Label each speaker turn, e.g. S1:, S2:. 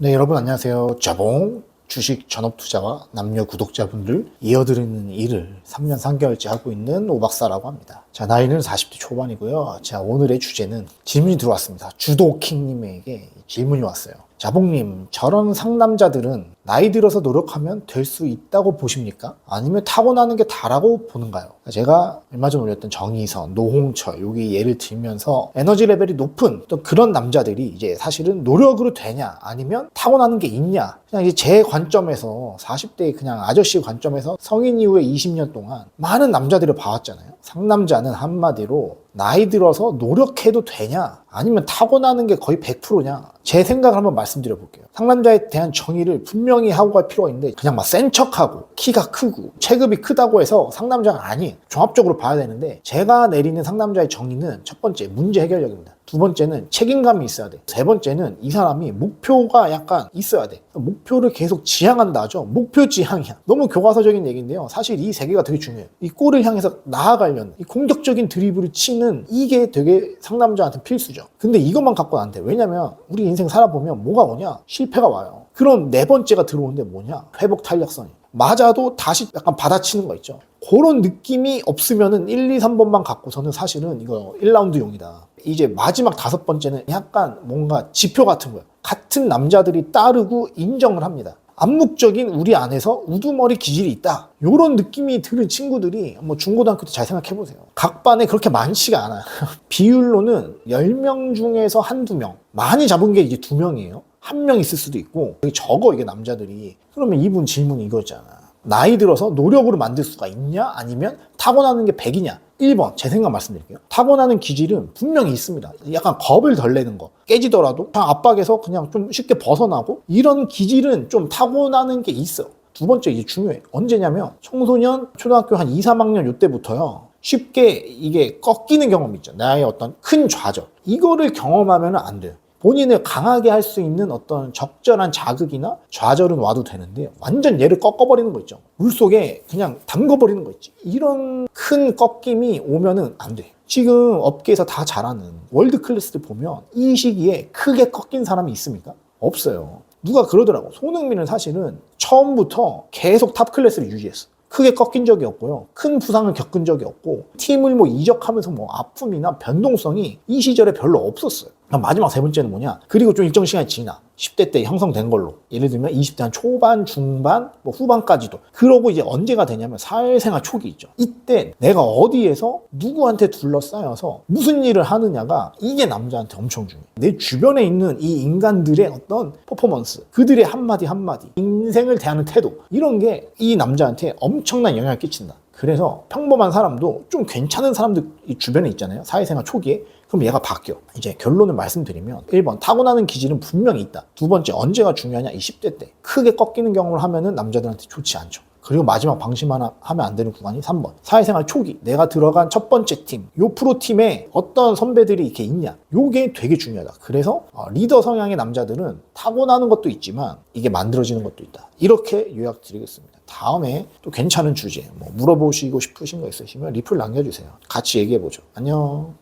S1: 네, 여러분 안녕하세요. 자봉 주식 전업 투자와 남녀 구독자분들 이어드리는 일을 3년 3개월째 하고 있는 오박사라고 합니다. 자, 나이는 40대 초반이고요. 자, 오늘의 주제는 질문이 들어왔습니다. 주도킹님에게 질문이 왔어요. 자봉님, 저런 상남자들은 나이 들어서 노력하면 될 수 있다고 보십니까? 아니면 타고나는 게 다라고 보는가요? 제가 얼마 전 올렸던 정의선, 노홍철, 여기 예를 들면서 에너지 레벨이 높은 또 그런 남자들이 이제 사실은 노력으로 되냐, 아니면 타고나는 게 있냐. 그냥 이제 제 관점에서 40대 그냥 아저씨 관점에서 성인 이후에 20년 동안 많은 남자들을 봐왔잖아요. 상남자는 한마디로 나이 들어서 노력해도 되냐 아니면 타고나는 게 거의 100%냐 제 생각을 한번 말씀드려 볼게요 상남자에 대한 정의를 분명히 하고 갈 필요가 있는데 그냥 막 센 척하고 키가 크고 체급이 크다고 해서 상남자가 아니에요 종합적으로 봐야 되는데 제가 내리는 상남자의 정의는 첫 번째 문제 해결력입니다 두 번째는 책임감이 있어야 돼. 세 번째는 이 사람이 목표가 약간 있어야 돼. 목표를 계속 지향한다 하죠. 목표 지향이야. 너무 교과서적인 얘기인데요. 사실 이 세 개가 되게 중요해요. 이 골을 향해서 나아가려는 이 공격적인 드리블을 치는 이게 되게 상남자한테 필수죠. 근데 이것만 갖고는 안 돼. 왜냐면 우리 인생 살아보면 뭐가 오냐? 실패가 와요. 그럼 네 번째가 들어오는데 뭐냐? 회복 탄력성이. 맞아도 다시 약간 받아치는 거 있죠. 그런 느낌이 없으면은 1, 2, 3번만 갖고서는 사실은 이거 1라운드용이다. 이제 마지막 다섯 번째는 약간 뭔가 지표 같은 거예요. 같은 남자들이 따르고 인정을 합니다. 암묵적인 우리 안에서 우두머리 기질이 있다. 이런 느낌이 드는 친구들이 뭐 중고등학교 때 잘 생각해 보세요. 각 반에 그렇게 많지가 않아요. 비율로는 10명 중에서 한두 명. 많이 잡은 게 이제 두 명이에요. 한 명 있을 수도 있고 되게 적어 이게 남자들이. 그러면 이분 질문이 이거잖아. 나이 들어서 노력으로 만들 수가 있냐? 아니면 타고나는 게 100이냐? 1번 제 생각 말씀드릴게요. 타고나는 기질은 분명히 있습니다. 약간 겁을 덜 내는 거. 깨지더라도 그냥 압박에서 그냥 좀 쉽게 벗어나고 이런 기질은 좀 타고나는 게 있어. 두 번째 이게 중요해. 언제냐면 청소년 초등학교 한 2, 3학년 요때부터요. 쉽게 이게 꺾이는 경험이 있죠. 나의 어떤 큰 좌절. 이거를 경험하면 안 돼요. 본인을 강하게 할 수 있는 어떤 적절한 자극이나 좌절은 와도 되는데 완전 얘를 꺾어버리는 거 있죠. 물 속에 그냥 담궈버리는 거 있지. 이런 큰 꺾임이 오면은 안 돼. 지금 업계에서 다 잘하는 월드 클래스들 보면 이 시기에 크게 꺾인 사람이 있습니까? 없어요. 누가 그러더라고. 손흥민은 사실은 처음부터 계속 탑 클래스를 유지했어. 크게 꺾인 적이 없고요. 큰 부상을 겪은 적이 없고 팀을 뭐 이적하면서 뭐 아픔이나 변동성이 이 시절에 별로 없었어요. 마지막 세 번째는 뭐냐? 그리고 좀 일정 시간이 지나 10대 때 형성된 걸로 예를 들면 20대 한 초반, 중반, 뭐 후반까지도 그러고 이제 언제가 되냐면 사회생활 초기 있죠. 이때 내가 어디에서 누구한테 둘러싸여서 무슨 일을 하느냐가 이게 남자한테 엄청 중요해. 내 주변에 있는 이 인간들의 어떤 퍼포먼스, 그들의 한마디 한마디, 인생을 대하는 태도 이런 게 이 남자한테 엄청난 영향을 끼친다. 그래서 평범한 사람도 좀 괜찮은 사람들 이 주변에 있잖아요. 사회생활 초기에. 그럼 얘가 바뀌어. 이제 결론을 말씀드리면 1번 타고나는 기질은 분명히 있다. 두 번째 언제가 중요하냐? 20대 때 크게 꺾이는 경험을 하면은 남자들한테 좋지 않죠. 그리고 마지막 방심 하나 하면 안 되는 구간이 3번. 사회생활 초기. 내가 들어간 첫 번째 팀. 요 프로 팀에 어떤 선배들이 이렇게 있냐. 요게 되게 중요하다. 그래서 어, 리더 성향의 남자들은 타고나는 것도 있지만 이게 만들어지는 것도 있다. 이렇게 요약 드리겠습니다. 다음에 또 괜찮은 주제, 뭐 물어보시고 싶으신 거 있으시면 리플 남겨주세요. 같이 얘기해보죠. 안녕.